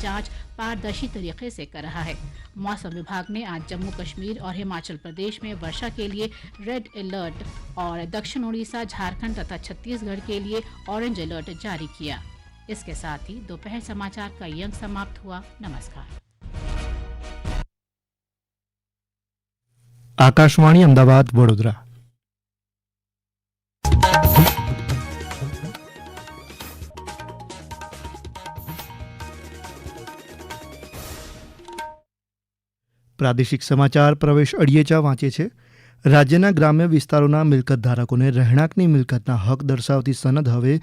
जाँच पारदर्शी तरीके से कर रहा है। मौसम विभाग ने आज जम्मू कश्मीर और हिमाचल प्रदेश में वर्षा के लिए रेड अलर्ट और दक्षिण उड़ीसा झारखंड तथा छत्तीसगढ़ के लिए ऑरेंज अलर्ट जारी किया। इसके साथ ही दोपहर समाचार का यंग समाप्त हुआ। नमस्कार। आकाशवाणी अहमदाबाद, वडोदरा। પ્રાદેશિક સમાચાર પ્રવેશ અડિયેચા વાંચે છે. રાજ્યના ગ્રામ્ય વિસ્તારોના મિલકત ધારકોને રહેણાંકની મિલકતના હક દર્શાવતી સનદ હવે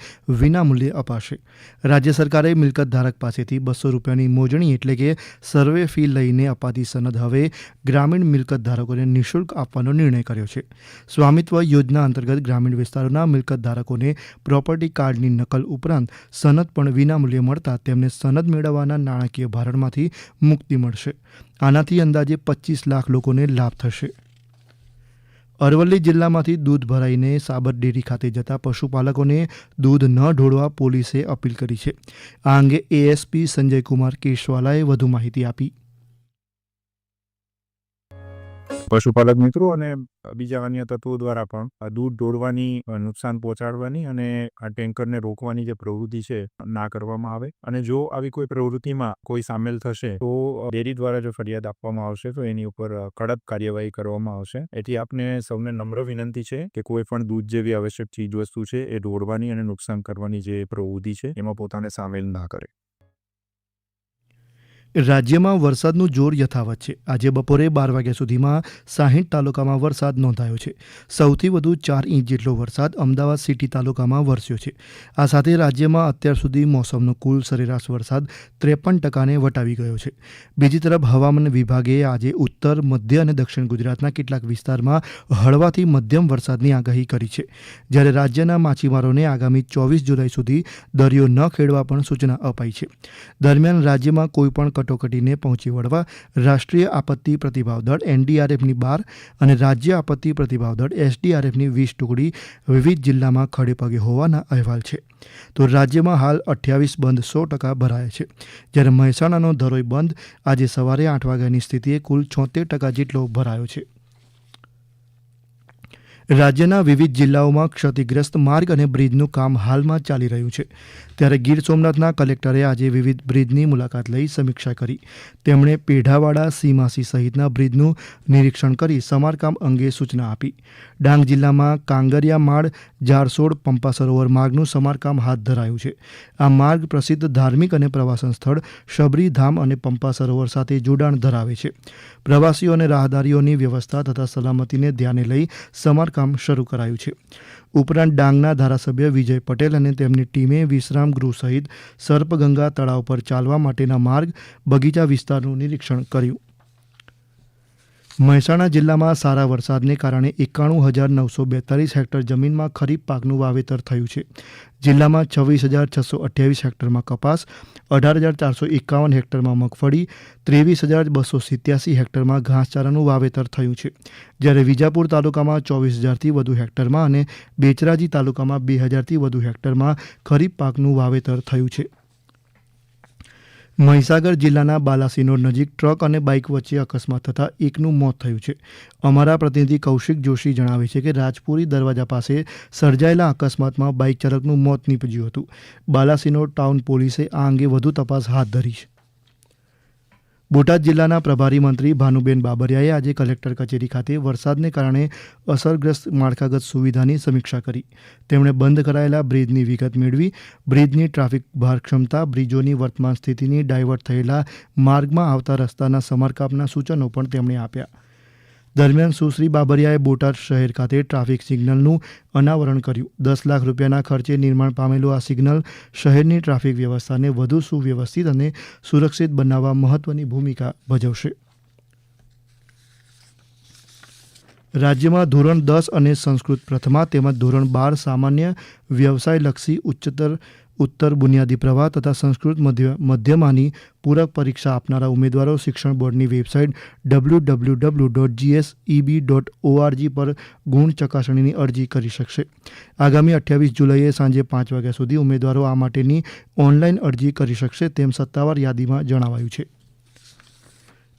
વિનામૂલ્યે અપાશે. રાજ્ય સરકારે મિલકત ધારક પાસેથી બસો રૂપિયાની મોજણી એટલે કે સર્વે ફી લઈને અપાતી સનદ હવે ગ્રામીણ મિલકત ધારકોને નિઃશુલ્ક આપવાનો નિર્ણય કર્યો છે. સ્વામિત્વ યોજના અંતર્ગત ગ્રામીણ વિસ્તારોના મિલકત ધારકોને પ્રોપર્ટી કાર્ડની નકલ ઉપરાંત સનદ પણ વિનામૂલ્યે મળતા તેમને સનદ મેળવવાના નાણાકીય ભારણમાંથી મુક્તિ મળશે. આનાથી અંદાજે પચીસ લાખ લોકોને લાભ થશે. અરવલ્લી જિલ્લામાંથી દૂધ ભરાઈને સાબર ડેરી ખાતે જતા પશુપાલકોને દૂધ ન ઢોળવા પોલીસે અપીલ કરી છે. આ અંગે એએસપી સંજયકુમાર કેશવાલાએ વધુ માહિતી આપી. પશુપાલક મિત્રો અને બીજા અન્ય તત્વો દ્વારા પણ દૂધ ઢોળવાની નુકસાન પહોંચાડવાની અને આ ટેન્કરને રોકવાની જે પ્રવૃત્તિ છે, ના કરવામાં આવે. અને જો આવી કોઈ પ્રવૃત્તિમાં કોઈ સામેલ થશે, તો ડેરી દ્વારા જો ફરિયાદ આપવામાં આવશે, તો એની ઉપર કડક કાર્યવાહી કરવામાં આવશે. એથી આપને સૌને નમ્ર વિનંતી છે કે કોઈ પણ દૂધ જેવી આવશ્યક ચીજ વસ્તુ છે, એ ઢોળવાની અને નુકસાન કરવાની જે પ્રવૃત્તિ છે, એમાં પોતાને સામેલ ના કરે. રાજ્યમાં વરસાદનું જોર યથાવત છે. આજે બપોરે બાર વાગ્યા સુધીમાં સાહીઠ તાલુકામાં વરસાદ નોંધાયો છે. સૌથી વધુ ચાર ઇંચ જેટલો વરસાદ અમદાવાદ સિટી તાલુકામાં વરસ્યો છે. આ સાથે રાજ્યમાં અત્યાર સુધી મોસમનો કુલ સરેરાશ વરસાદ ત્રેપન ટકાને વટાવી ગયો છે. બીજી તરફ હવામાન વિભાગે આજે ઉત્તર, મધ્ય અને દક્ષિણ ગુજરાતના કેટલાક વિસ્તારમાં હળવાથી મધ્યમ વરસાદની આગાહી કરી છે. જ્યારે રાજ્યના માછીમારોને આગામી ચોવીસ જુલાઈ સુધી દરિયો ન ખેડવા પણ સૂચના અપાઈ છે. દરમિયાન રાજ્યમાં કોઈપણ કટોકટીને પહોંચી વળવા રાષ્ટ્રીય આપત્તિ પ્રતિભાવ દળ એનડીઆરએફની બાર અને રાજ્ય આપત્તિ પ્રતિભાવ દળ એસડીઆરએફની વીસ ટુકડી વિવિધ જિલ્લામાં ખડેપગે હોવાના અહેવાલ છે. તો રાજ્યમાં હાલ અઠ્યાવીસ બંધ સો ટકા ભરાયા છે. જ્યારે મહેસાણાનો ધરોઈ બંધ આજે સવારે આઠ વાગ્યાની સ્થિતિએ કુલ છોતેર ટકા જેટલો ભરાયો છે. રાજ્યના વિવિધ જિલ્લાઓમાં ક્ષતિગ્રસ્ત માર્ગ અને બ્રિજનું કામ હાલમાં ચાલી રહ્યું છે. ત્યારે ગીર સોમનાથના કલેક્ટરે આજે વિવિધ બ્રિજની મુલાકાત લઈ સમીક્ષા કરી. તેમણે પેઢાવાડા, સીમાસી સહિતના બ્રિજનું નિરીક્ષણ કરી સમારકામ અંગે સૂચના આપી. ડાંગ જિલ્લામાં કાંગરિયા માળ જારસોડ પંપા સરોવર માર્ગનું સમારકામ હાથ ધરાયું છે. આ માર્ગ પ્રસિદ્ધ ધાર્મિક અને પ્રવાસન સ્થળ શબરી ધામ અને પંપા સરોવર સાથે જોડાણ ધરાવે છે. પ્રવાસીઓ અને રાહદારીઓની વ્યવસ્થા તથા સલામતીને ધ્યાને લઈ સમારકામ શરૂ કરાયું છે. ઉપરાંત ડાંગના ધારાસભ્ય વિજય પટેલ અને તેમની ટીમે વિશ્રામ ગૃહ સહિત સર્પગંગા તળાવ પર ચાલવા માટેના માર્ગ બગીચા વિસ્તારનું નિરીક્ષણ કર્યું. મહેસાણા જિલ્લામાં સારા વરસાદને કારણે એકાણું હજાર નવસો બેતાલીસ હેક્ટર જમીનમાં ખરીફ પાકનું વાવેતર થયું છે. જિલ્લામાં છવ્વીસ હજાર છસો અઠ્યાવીસ હેક્ટરમાં કપાસ, અઢાર હજાર ચારસો એકાવન હેક્ટરમાં મગફળી, ત્રેવીસ હજાર બસો સિત્યાસી હેક્ટરમાં ઘાસચારાનું વાવેતર થયું છે. જ્યારે વિજાપુર તાલુકામાં ચોવીસ હજારથી વધુ હેક્ટરમાં અને બેચરાજી તાલુકામાં બે હજારથી વધુ હેક્ટરમાં ખરીફ પાકનું વાવેતર થયું છે. મહીસાગર જિલ્લાના બાલાસિનોર નજીક ટ્રક અને બાઇક વચ્ચે અકસ્માત થતાં એકનું મોત થયું છે. અમારા પ્રતિનિધિ કૌશિક જોશી જણાવે છે કે રાજપુરી દરવાજા પાસે સર્જાયેલા અકસ્માતમાં બાઇક ચાલકનું મોત નીપજ્યું હતું. બાલાસિનોર ટાઉન પોલીસે આ અંગે વધુ તપાસ હાથ ધરી છે. બોટાદ જિલ્લાના પ્રભારી મંત્રી ભાનુબેન બાબરિયાએ આજે કલેક્ટર કચેરી ખાતે વરસાદને કારણે અસરગ્રસ્ત માળખાગત સુવિધાની સમીક્ષા કરી. તેમણે બંધ કરાયેલા બ્રિજની વિગત મેળવી, બ્રિજની ટ્રાફિક ભાર ક્ષમતા, બ્રિજોની વર્તમાન સ્થિતિની ડાયવર્ટ થયેલા માર્ગમાં આવતા રસ્તાના સમારકામના સૂચનો પણ તેમણે આપ્યા. દરમિયાન સુશ્રી બાબરિયાએ બોટાદ શહેર ખાતે ટ્રાફિક સિગ્નલનું અનાવરણ કર્યું. દસ લાખ રૂપિયાના ખર્ચે નિર્માણ પામેલું આ સિગ્નલ શહેરની ટ્રાફિક વ્યવસ્થાને વધુ સુવ્યવસ્થિત અને સુરક્ષિત બનાવવા મહત્વની ભૂમિકા ભજવશે. રાજ્યમાં ધોરણ દસ અને સંસ્કૃત પ્રથમા તેમજ ધોરણ બાર સામાન્ય વ્યવસાયલક્ષી ઉચ્ચતર ઉત્તર બુનિયાદી પ્રવાહ તથા સંસ્કૃત મધ્ય, મધ્યમાંની પૂરક પરીક્ષા આપનારા ઉમેદવારો શિક્ષણ બોર્ડની website W W W dot GSEB dot ORG પર ગુણ ચકાસણીની અરજી કરી શકશે. આગામી અઠ્યાવીસ જુલાઈએ સાંજે પાંચ વાગ્યા સુધી ઉમેદવારો આ માટેની ઓનલાઈન અરજી કરી શકશે તેમ સત્તાવાર યાદીમાં જણાવાયું છે.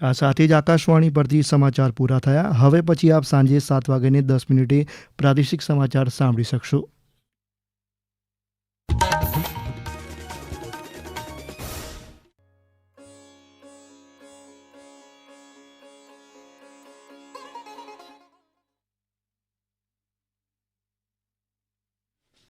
આ સાથે જ આકાશવાણી પરથી સમાચાર પૂરા થયા. હવે પછી આપ સાંજે સાત વાગ્યાને દસ મિનિટે પ્રાદેશિક સમાચાર સાંભળી શકશો.